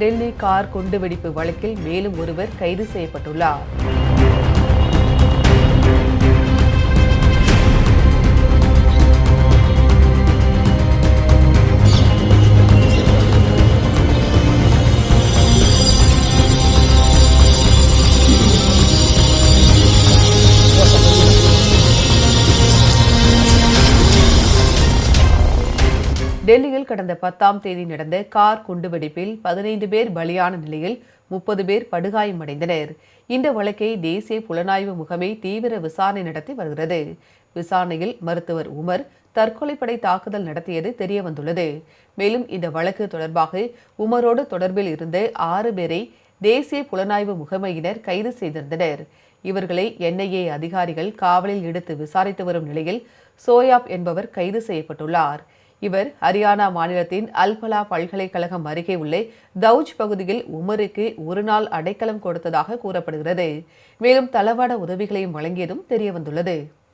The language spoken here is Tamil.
டெல்லி கார் குண்டுவெடிப்பு வழக்கில் மேலும் ஒருவர் கைது செய்யப்பட்டுள்ளார். டெல்லியில் கடந்த பத்தாம் தேதி நடந்த கார் குண்டுவெடிப்பில் பதினைந்து பேர் பலியான நிலையில் முப்பது பேர் படுகாயமடைந்தனர். இந்த வழக்கை தேசிய புலனாய்வு முகமை தீவிர விசாரணை நடத்தி வருகிறது. விசாரணையில் மருத்துவர் உமர் தற்கொலைப்படை தாக்குதல் நடத்தியது தெரியவந்துள்ளது. மேலும் இந்த வழக்கு தொடர்பாக உமரோடு தொடர்பில் இருந்த ஆறு பேரை தேசிய புலனாய்வு முகமையினர் கைது செய்திருந்தனர். இவர்களை என்ஐஏ அதிகாரிகள் காவலில் எடுத்து விசாரித்து வரும் நிலையில் சோயாப் என்பவர் கைது செய்யப்பட்டுள்ளார். இவர் ஹரியானா மாநிலத்தின் அல்பலா பல்கலைக்கழகம் அருகே உள்ள தௌஜ் பகுதியில் உமருக்கு ஒரு நாள் அடைக்கலம் கொடுத்ததாக கூறப்படுகிறது. மேலும் தளவாட உதவிகளையும் வழங்கியதும் தெரியவந்துள்ளது.